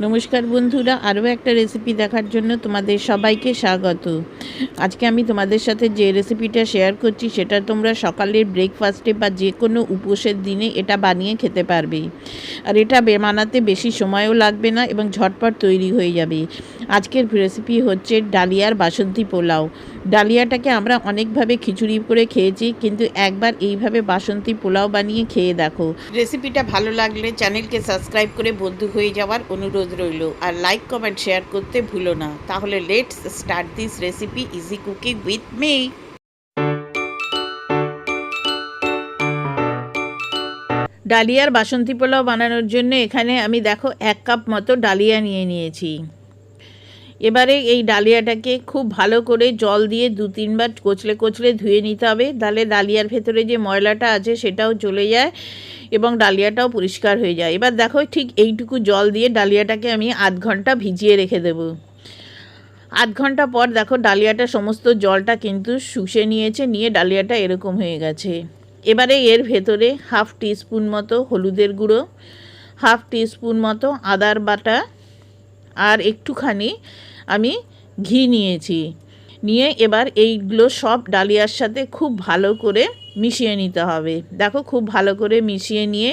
নমস্কার বন্ধুরা, আরও একটা রেসিপি দেখার জন্য তোমাদের সবাইকে স্বাগত। আজকে আমি তোমাদের সাথে যে রেসিপিটা শেয়ার করছি, সেটা তোমরা সকালের ব্রেকফাস্টে বা যে কোনো উপোসের দিনে এটা বানিয়ে খেতে পারবে। আর এটা বানাতে বেশি সময়ও লাগবে না এবং ঝটপট তৈরি হয়ে যাবে। আজকের রেসিপি হচ্ছে ডালিয়ার বাসন্তী পোলাও। ডালিয়াটাকে আমরা অনেকভাবে খিচুড়ি করে খেয়েছি কিন্তু একবার এইভাবে বাসন্তী পোলাও বানিয়ে খেয়ে দেখো। রেসিপিটা ভালো লাগলে চ্যানেলকে সাবস্ক্রাইব করে বন্ধু হয়ে যাওয়ার অনুরোধ রইল। আর লাইক কমেন্ট শেয়ার করতে ভুলো না। তাহলে let's start this recipe easy cooking with me ডালিয়ার বাসন্তী পোলাও বানানোর জন্য এখানে আমি দেখো এক কাপ মতো ডালিয়া নিয়ে নিয়েছি। এবারে এই ডালিয়াটাকে খুব ভালো করে জল দিয়ে দু তিনবার কচলে কচলে ধুয়ে নিতে হবে। তাহলে ডালিয়ার ভেতরে যে ময়লাটা আছে সেটাও চলে যায় এবং ডালিয়াটাও পরিষ্কার হয়ে যায়। এবার দেখো ঠিক এইটুকু জল দিয়ে ডালিয়াটাকে আমি আধ ঘণ্টা ভিজিয়ে রেখে দেবো। আধ ঘণ্টা পর দেখো ডালিয়াটা সমস্ত জলটা কিন্তু শুষে নিয়েছে, নিয়ে ডালিয়াটা এরকম হয়ে গেছে। এবারে এর ভেতরে হাফ টিস্পুন মতো হলুদের গুঁড়ো, হাফ টিস্পুন মতো আদার বাটা আর একটুখানি আমি ঘি নিয়েছি। নিয়ে এবার এইগুলো সব ডালিয়ার সাথে খুব ভালো করে মিশিয়ে নিতে হবে। দেখো খুব ভালো করে মিশিয়ে নিয়ে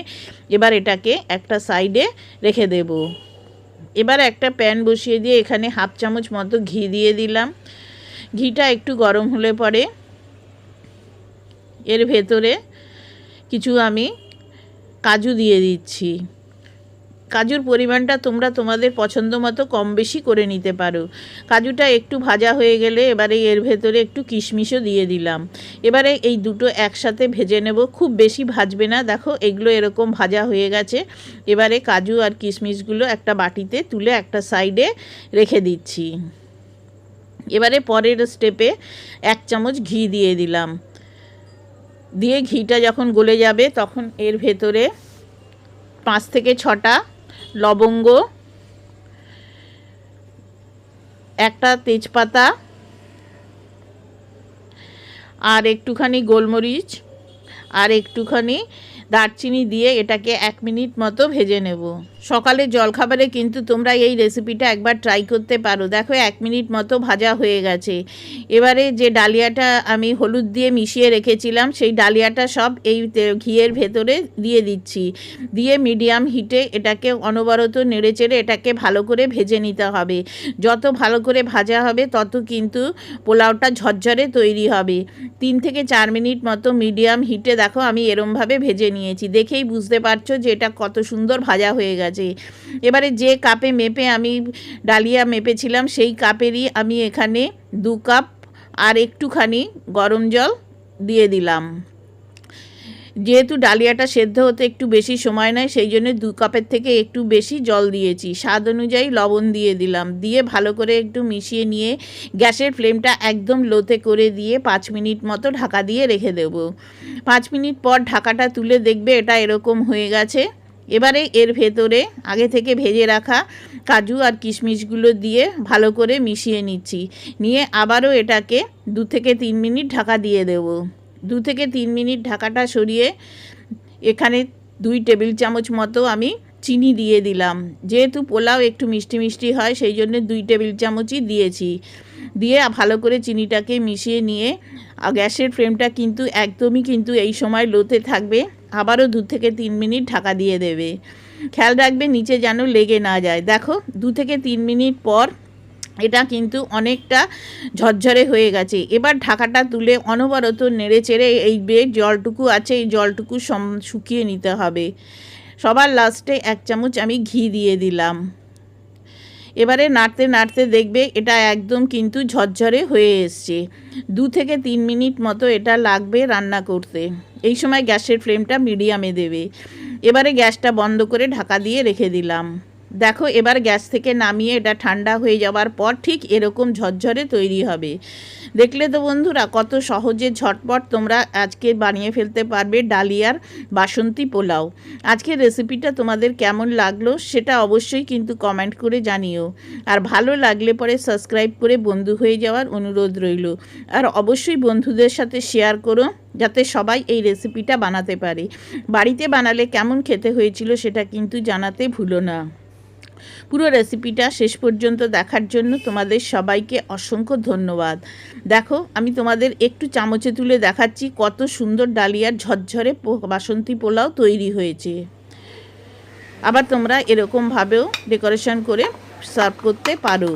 এবার এটাকে একটা সাইডে রেখে দেব। এবার একটা প্যান বসিয়ে দিয়ে এখানে হাফ চামচ মতো ঘি দিয়ে দিলাম। ঘিটা একটু গরম হলে পরে এর ভেতরে কিছু আমি কাজু দিয়ে দিচ্ছি। কাজুর পরিমাণটা তোমরা তোমাদের পছন্দ মতো কম বেশি করে নিতে পারো। কাজুটা একটু ভাজা হয়ে গেলে এবারে এর ভেতরে একটু কিশমিশও দিয়ে দিলাম। এবারে এই দুটো একসাথে ভেজে নেব, খুব বেশি ভাজবে না। দেখো, এগুলো এরকম ভাজা হয়ে গেছে। এবারে কাজু আর কিশমিশগুলো একটা বাটিতে তুলে একটা সাইডে রেখে দিচ্ছি। এবারে পরের স্টেপে এক চামচ ঘি দিয়ে দিলাম। দিয়ে ঘিটা যখন গলে যাবে, তখন এর ভেতরে পাঁচ থেকে ছটা লবঙ্গ, একটা তেজপাতা, আর একটুখানি গোলমরিচ, আর একটুখানি দারচিনি দিয়ে এটাকে এক মিনিট মতো ভেজে নেব। সকালে জলখাবারে কিন্তু তোমরা এই রেসিপিটা একবার ট্রাই করতে পারো। দেখো, এক মিনিট মতো ভাজা হয়ে গেছে। এবারে যে ডালিয়াটা আমি হলুদ দিয়ে মিশিয়ে রেখেছিলাম, সেই ডালিয়াটা সব এই ঘিয়ের ভেতরে দিয়ে দিচ্ছি। দিয়ে মিডিয়াম হিটে এটাকে অনবরত নেড়েচেড়ে এটাকে ভালো করে ভেজে নিতে হবে। যত ভালো করে ভাজা হবে, তত কিন্তু পোলাওটা ঝরঝরে তৈরি হবে। তিন থেকে চার মিনিট মতো মিডিয়াম হিটে দেখো, আমি এরমভাবে ভেজে নিয়েছি। দেখেই বুঝতে পারছ যে এটা কত সুন্দর ভাজা হয়ে গেছে। এবারে যে কাপে মেপে আমি ডালিয়া মেপেছিলাম, সেই কাপেরই আমি এখানে দু কাপ আর একটুখানি গরম জল দিয়ে দিলাম। যেহেতু ডালিয়াটা সেদ্ধ হতে একটু বেশি সময় নেয়, সেই জন্য দু কাপের থেকে একটু বেশি জল দিয়েছি। স্বাদ অনুযায়ী লবণ দিয়ে দিলাম। দিয়ে ভালো করে একটু মিশিয়ে নিয়ে গ্যাসের ফ্লেমটা একদম লোতে করে দিয়ে পাঁচ মিনিট মতো ঢাকা দিয়ে রেখে দেব। পাঁচ মিনিট পর ঢাকাটা তুলে দেখবে এটা এরকম হয়ে গেছে। এবারে এর ভেতরে আগে থেকে ভেজে রাখা কাজু আর কিশমিশগুলো দিয়ে ভালো করে মিশিয়ে নিচ্ছি। নিয়ে আবারও এটাকে দু থেকে তিন মিনিট ঢাকা দিয়ে দেব। দু থেকে তিন মিনিট ঢাকাটা সরিয়ে এখানে দুই টেবিল চামচ মতো আমি চিনি দিয়ে দিলাম। যেহেতু পোলাও একটু মিষ্টি মিষ্টি হয়, সেই জন্য দুই টেবিল চামচই দিয়েছি। দিয়ে ভালো করে চিনিটাকে মিশিয়ে নিয়ে গ্যাসের ফ্লেমটা কিন্তু একদমই কিন্তু এই সময় লোতে থাকবে। আবারও দু থেকে তিন মিনিট ঢাকা দিয়ে দেবে। খেয়াল রাখবে নিচে যেন লেগে না যায়। দেখো, দু থেকে তিন মিনিট পর এটা কিন্তু অনেকটা ঝরঝরে হয়ে গেছে। এবার ঢাকাটা তুলে অনবরত নেড়ে চেড়ে এই বে জলটুকু আছে, এই জলটুকু সম শুকিয়ে নিতে হবে। সবার লাস্টে এক চামচ আমি ঘি দিয়ে দিলাম। এবারে নাড়তে নাড়তে দেখবে এটা একদম কিন্তু ঝরঝরে হয়ে এসছে। দু থেকে তিন মিনিট মতো এটা লাগবে রান্না করতে। এই সময় গ্যাসের ফ্লেমটা মিডিয়ামে দেবে। এবারে গ্যাসটা বন্ধ করে ঢাকা দিয়ে রেখে দিলাম। দেখো, এবার গ্যাস থেকে নামিয়ে এটা ঠান্ডা হয়ে যাওয়ার পর ঠিক এরকম ঝরঝরে তৈরি হবে। দেখলে তো বন্ধুরা, কত সহজে ঝটপট তোমরা আজকে বানিয়ে ফেলতে পারবে ডালিয়ার বাসন্তী পোলাও। আজকের রেসিপিটা তোমাদের কেমন লাগল সেটা অবশ্যই কিন্তু কমেন্ট করে জানিও। আর ভালো লাগলে পরে সাবস্ক্রাইব করে বন্ধু হয়ে যাওয়ার অনুরোধ রইল। আর অবশ্যই বন্ধুদের সাথে শেয়ার করো, যাতে সবাই এই রেসিপিটা বানাতে পারে। বাড়িতে বানালে কেমন খেতে হয়েছিল সেটা কিন্তু জানাতে ভুলো না। পুরো রেসিপিটা শেষ পর্যন্ত দেখার জন্য তোমাদের সবাইকে অসংখ্য ধন্যবাদ। দেখো, আমি তোমাদের একটু চামচে তুলে দেখাচ্ছি কত সুন্দর ডালিয়ার ঝরঝরে বাসন্তী পোলাও তৈরি হয়েছে। আবার তোমরা এরকমভাবেও ডেকোরেশন করে সার্ভ করতে পারো।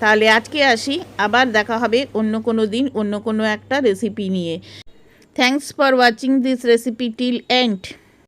তাহলে আজকে আসি, আবার দেখা হবে অন্য কোনো দিন, অন্য কোনো একটা রেসিপি নিয়ে। Thanks for watching this recipe till end